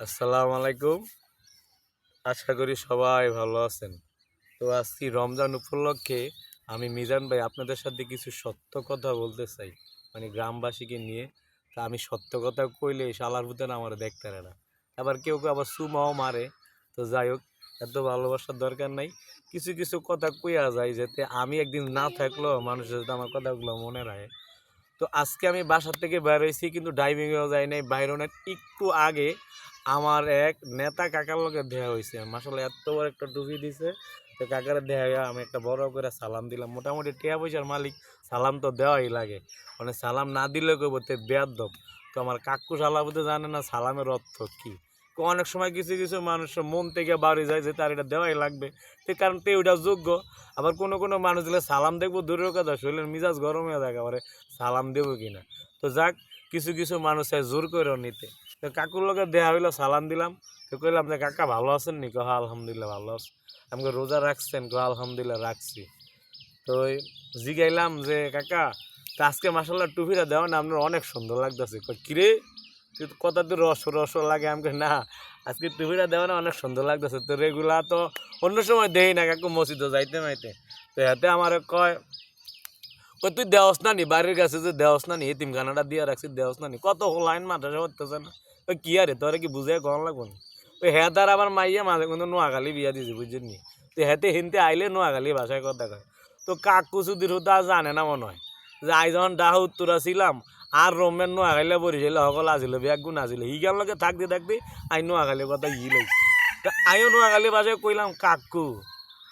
আসসালামু আলাইকুম। আশা করি সবাই ভালো আছেন। তো আজকে রমজান উপলক্ষে আমি মিজান ভাই আপনাদের সাথে কিছু সত্য কথা বলতে চাই মানে গ্রামবাসীকে নিয়ে। তা আমি সত্য কথা কইলে শালার ভূতেন আমার দেখতে না। আবার কেউ কেউ আবার সুমাও মারে। তো যাই হোক, এত ভালোবাসার দরকার নাই। কিছু কিছু কথা কইয়া যায় যাতে আমি একদিন না থাকলেও মানুষের যাতে আমার কথাগুলো মনে রাখে। তো আজকে আমি বাসার থেকে বের হয়েছি, কিন্তু ড্রাইভিংয়েও যাই নাই বাইরনের একটু আগে আমার এক নেতা কাকার লোকের দেয়া হয়েছে। মাসালে এত বড় একটা ডুবি দিছে। তো কাকারে হইয়া আমি একটা বড় করে সালাম দিলাম। মোটামুটি টিয়া পয়সার মালিক, সালাম তো দেওয়াই লাগে। মানে সালাম না দিলে কইব তে বেয়াদব। তো আমার কাকু সালাবতে জানে না সালামের অর্থ কি। অনেক সময় কিছু কিছু মানুষের মন থেকে বাড়ি যায় যে তার এটা দেওয়াই লাগবে। তো কারণ তে ওইটা যোগ্য। আবার কোনো কোনো মানুষ দিলে সালাম দেখব দূরের কথা, শরীরের মিজাজ গরম হয়ে থাকে, আবার সালাম দেবো কিনা? তো যাক, কিছু কিছু মানুষ জোর করেও নিতে। তো কাকুর লগে দেয়া হইল, সালাম দিলাম। তো কইলাম যে, কাকা, ভালো আছেন নি? কহ, আলহামদুলিল্লাহ, ভালো আছে। আমাকে রোজা রাখছেন? কহ, আলহামদুলিল্লাহ, রাখছি। তো জিগাইলাম যে, কাকা আজকে মাসাল্লাহ টুপিটা দেওয়া না, আপনার অনেক সুন্দর লাগতেছে। কিরে? তুই তো কথা তো রস রস লাগে আমাকে না, আজকে টুপিটা দেওয়া না, অনেক সুন্দর লাগতেছে। তো রেগুলার তো অন্য সময় দেই না, কাকু মসজিদে যাইতে মাইতে। তো হাতে আমার কয়, কই, তুই দেওস না নি? বাড়ির কাছে যে দেওস না নি? এতিম খানাটা দিয়ে রাখছি, দেওস না নি? কত লাইন মাদ্রাসা করতেছে না। ওই কি আরে, তোরে কি বুঝে কম লাগবো না? ওই হ্যাঁ তার আমার মাইয়া মাঝে কিন্তু নোয়াখালী বিয়া দিয়েছি নি? তো হেতে হিনতে আইলে নোয়াখালী ভাষায় কথা কয়। তো কাকু সুদির হুদা জানে না মনে হয়। যে আই যখন ডাহ উত্তরা ছিলাম আর রমেন নোয়াখালী বরিছিল সকল আসিল ব্যাগ গুণ আসিল হিগার লগে থাকতে থাকতে আই নোয়াখালীর কথা ই তো আইও নোয়াখালী ভাষায় কইলাম, কাকু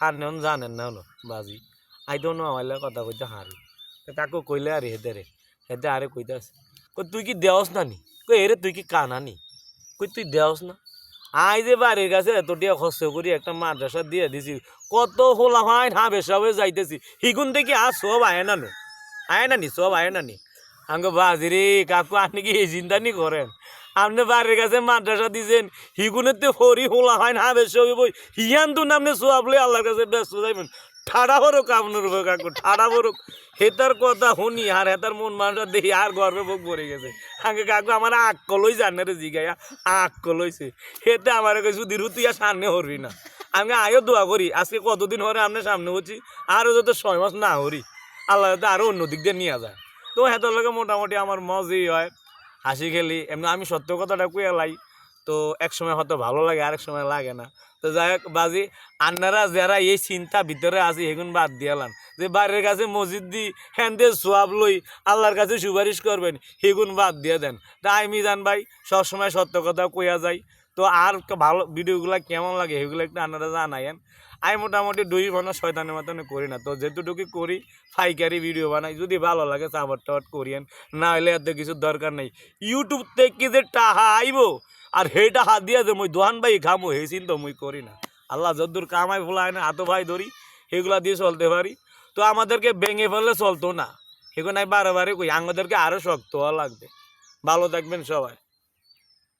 হার নেন জানেন না হলো বাজি। আই তো নোয়াখালীর কথা কইতে হারি কাকু কইলে আরে হেতে রে হেতে আরে কইতে আছে। কই, তুই কি দেওস না নি? কই এরে তুই কি কানা নি? কই, তুই দেওস না? আই যে বাড়ির কাছে এতটিয়া খরচ করি একটা মাদ্রাসা দিয়ে দিছি, কত হোলা হয় হা বেসা হয়ে যাইতেছি। হিগুন থেকে আর সব আয় না নো? আয় না নি? সব আয় না নি? আঙ্গ বাজি রে, কাকু, আপনি কি এই চিন্তা নি করেন? আপনি বাড়ির কাছে মাদ্রাসা দিছেন, হিগুনের তো ফরি হোলা হয় না বেসা হইব হিয়ান তো নামনে সোয়াবলে আল্লাহর কাছে ব্যস্ত যাইবেন। ঠাড়া বড়ক আপনার উপর কাকু, ঠাড়া বড়ক হেতার কথা শুনি, আর হেতার মন মানুষটা দেখি, আর গর্বে বুক ভরে গেছে। আগে কাকু, আমার আক কলই জানে রে জিগাইয়া আক কলইছে হেতে আমার কিছু দিরু তুই আর সামনে হরবি না। আমি আয়ও দোয়া করি, আজকে কতদিন হরে আপনার সামনে হচ্ছি আরও যত ছয় মাস না হরি, আল্লাহ আরও অন্য দিক দিয়ে নিয়ে যায়। তো হেতার লগে মোটামুটি আমার মজই হয়। হাসি খেলি, এমনি আমি সত্য কথাটা কুয়ে লাই, তো এক সময় হয়তো ভালো লাগে, আরেক সময় লাগে না। তো যাই হোক, বাজি, আন্নারা যারা এই চিন্তা ভিতরে আছে এগুন বাদ দিয়ালাম যে বাড়ির কাছে মসজিদ দি হ্যান দিয়ে সোয়াব লই আল্লাহর কাছে সুপারিশ করবেন সেগুন বাদ দিয়ে দেন। তা আমি জান ভাই, সবসময় সত্য কথা কইয়া যাই। তো আর ভালো ভিডিওগুলো কেমন লাগে সেগুলো একটু আপনারা জানাইন আমি মোটামুটি দুই মানে শয়তানের মতন করি না, তো যেটুকু করি ফাইকারি ভিডিও বানাই। যদি ভালো লাগে চাবট টাবট করিয়েন, না হলে এত কিছু দরকার নেই। ইউটিউব থেকে যে টাহা আইব, আর হেটা হাত দিয়া যে মুই দোহান ভাই খামো হে চিন্তা মুই করি না। আল্লাহ যদ্দূর কামাই ফোলায় না, হাতো ভাই ধরি, সেগুলা দিয়ে চলতে পারি। তো আমাদেরকে ভেঙে ফেললে চলতো না। সেগুলো নাই বারে বারে কই আমাদেরকে আরও শক্ত হওয়া লাগবে। ভালো থাকবেন সবাই।